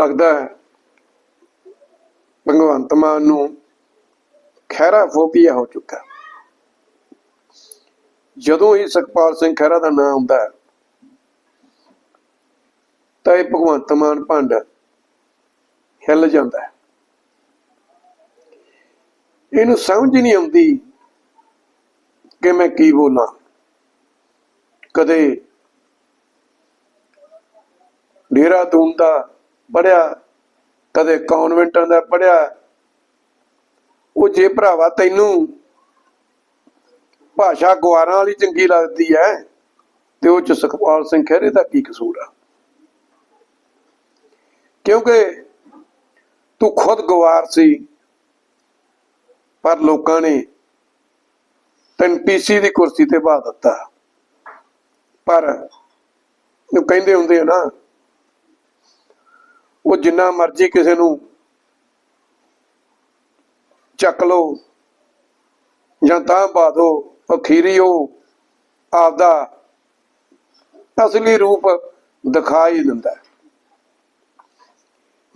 ਲੱਗਦਾ ਹੈ। ਭਗਵੰਤ ਮਾਨ ਨੂੰ ਖਹਿਰਾ ਫੋਬੀਆ ਹੋ ਚੁੱਕਾ ਜਦੋਂ ਹੀ ਸੁਖਪਾਲ ਸਿੰਘ ਖਹਿਰਾ ਦਾ ਨਾਮ ਆਉਂਦਾ ਤਾਂ ਇਹ ਭਗਵੰਤ ਮਾਨ ਭੰਡ ਹਿੱਲ ਜਾਂਦਾ ਹੈ। ਇਹਨੂੰ ਸਮਝ ਹੀ ਨਹੀਂ ਆਉਂਦੀ ਕਿ ਮੈਂ ਕੀ ਬੋਲਾਂ। ਕਦੇ ਡੇਰਾ ਦੂਨ ਦਾ ਪੜਿਆ, ਕਦੇ ਕਨਵੈਂਟਾਂ ਦਾ ਪੜਿਆ। ਉਹ ਜੇ ਭਰਾਵਾ ਤੈਨੂੰ ਭਾਸ਼ਾ ਗਵਾਰਾਂ ਵਾਲੀ ਚੰਗੀ ਲੱਗਦੀ ਹੈ ਤੇ ਉਹ ਚ ਸੁਖਪਾਲ ਸਿੰਘ ਖਹਿਰੇ ਦਾ ਕੀ ਕਸੂਰ ਆ? ਕਿਉਂਕਿ ਤੂੰ ਖੁਦ ਗਵਾਰ ਸੀ, ਪਰ ਲੋਕਾਂ ਨੇ ਤੈਨੂੰ ਪੀਸੀ ਦੀ ਕੁਰਸੀ ਤੇ ਬਾ ਦਿੱਤਾ। ਪਰ ਉਹ ਕਹਿੰਦੇ ਹੁੰਦੇ ਆ ਨਾ ਉਹ ਜਿੰਨਾ ਮਰਜ਼ੀ ਕਿਸੇ ਨੂੰ ਚੱਕ ਲਓ ਜਾਂ ਤਾਂ ਪਾ ਦੋ ਅਖੀਰੀ ਉਹ ਆਪਦਾ ਅਸਲੀ ਰੂਪ ਦਿਖਾਈ ਦਿੰਦਾ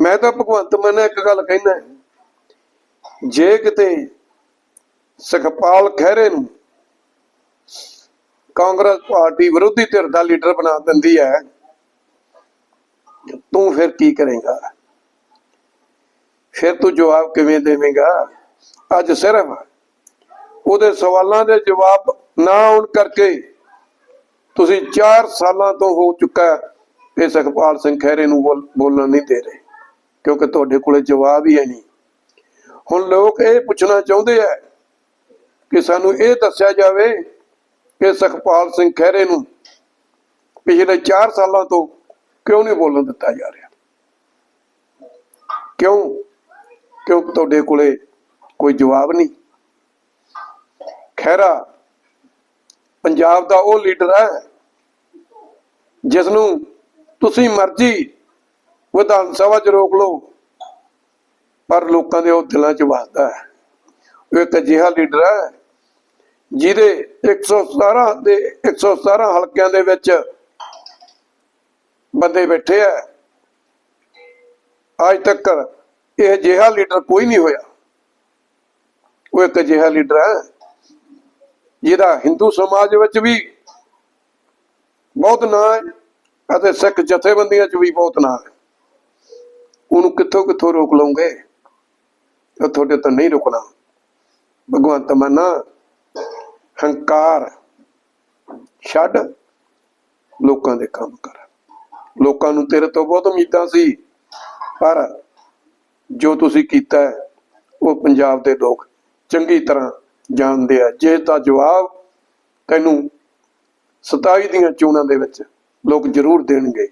ਮੈਂ ਤਾਂ ਭਗਵੰਤ ਮਾਨ ਇੱਕ ਗੱਲ ਕਹਿੰਦਾ ਜੇ ਕਿਤੇ ਸੁਖਪਾਲ ਖਹਿਰੇ ਨੂੰ ਕਾਂਗਰਸ ਪਾਰਟੀ ਵਿਰੋਧੀ ਧਿਰ ਦਾ ਲੀਡਰ ਬਣਾ ਦਿੰਦੀ ਹੈ ਤੂੰ ਫਿਰ ਕੀ ਕਰੇਗਾ? ਫਿਰ ਤੂੰ ਜਵਾਬ ਕਿਵੇਂ ਦੇਵੇਂਗਾ? ਅੱਜ ਸਿਰਫ ਉਹਦੇ ਸਵਾਲਾਂ ਦੇ ਜਵਾਬ ਨਾ ਆਉਣ ਕਰਕੇ ਤੁਸੀਂ 4 ਸਾਲਾਂ ਤੋਂ ਹੋ ਚੁੱਕਾ ਹੈ। ਕਿ ਸਿੰਘ ਖਹਿਰੇ ਨੂੰ ਬੋਲ- ਬੋਲਣ ਨਹੀਂ ਦੇ ਰਹੇ, ਕਿਉਂਕਿ ਤੁਹਾਡੇ ਕੋਲੇ ਜਵਾਬ ਹੀ ਹੈ ਨਹੀਂ। ਹੁਣ ਲੋਕ ਇਹ ਪੁੱਛਣਾ ਚਾਹੁੰਦੇ ਆ ਕਿ ਸਾਨੂੰ ਇਹ ਦੱਸਿਆ ਜਾਵੇ ਕਿ ਸੁਖਪਾਲ ਸਿੰਘ ਖਹਿਰੇ ਨੂੰ ਪਿਛਲੇ 4 ਸਾਲਾਂ ਤੋਂ ਕਿਉਂ ਨਹੀਂ ਬੋਲਣ ਦਿੱਤਾ ਜਾ ਰਿਹਾ? ਕਿਉਂ? ਕਿਉਂਕਿ ਤੁਹਾਡੇ ਕੋਲੇ ਕੋਈ ਜਵਾਬ ਨਹੀਂ? ਖਹਿਰਾ, ਪੰਜਾਬ ਦਾ ਉਹ ਲੀਡਰ ਹੈ ਜਿਸ ਨੂੰ ਤੁਸੀਂ ਮਰਜ਼ੀ ਵਿਧਾਨ ਸਭਾ 'ਚ ਰੋਕ ਲਓ, ਪਰ ਲੋਕਾਂ ਦੇ ਉਹ ਦਿਲਾਂ 'ਚ ਵਸਦਾ ਹੈ। ਉਹ ਇੱਕ ਅਜਿਹਾ ਲੀਡਰ ਹੈ ਜਿਹਦੇ 117 ਦੇ 117 ਹਲਕਿਆਂ ਦੇ ਵਿੱਚ ਬੰਦੇ ਬੈਠੇ ਆ। ਅੱਜ ਤੱਕ ਇਹ ਅਜਿਹਾ ਲੀਡਰ ਕੋਈ ਨਹੀਂ ਹੋਇਆ। ਉਹ ਇੱਕ ਅਜਿਹਾ ਲੀਡਰ ਹੈ, ਜਿਹਦਾ ਹਿੰਦੂ ਸਮਾਜ ਵਿੱਚ ਵੀ ਬਹੁਤ ਨਾਂ ਹੈ ਅਤੇ ਸਿੱਖ ਜਥੇਬੰਦੀਆਂ 'ਚ ਵੀ ਬਹੁਤ ਨਾਂ ਹੈ। ਉਹਨੂੰ ਕਿੱਥੋਂ ਕਿੱਥੋਂ ਰੋਕ ਲਓਗੇ ਤਾਂ ਤੁਹਾਡੇ ਤੋਂ ਨਹੀਂ ਰੁਕਣਾ। ਭਗਵੰਤ ਮਾਨਾ, ਹੰਕਾਰ, ਛੱਡ ਲੋਕਾਂ ਦੇ ਕੰਮ ਕਰ। ਲੋਕਾਂ ਨੂੰ ਤੇਰੇ ਤੋਂ ਬਹੁਤ ਉਮੀਦਾਂ ਸੀ। ਪਰ ਜੋ ਤੁਸੀਂ ਕੀਤਾ ਉਹ ਪੰਜਾਬ ਦੇ ਲੋਕ ਚੰਗੀ ਤਰ੍ਹਾਂ ਜਾਣਦੇ ਆ। ਜੇ ਤਾਂ ਜਵਾਬ ਤੈਨੂੰ 27 ਦੀਆਂ ਚੋਣਾਂ ਦੇ ਵਿੱਚ ਲੋਕ ਜ਼ਰੂਰ ਦੇਣਗੇ।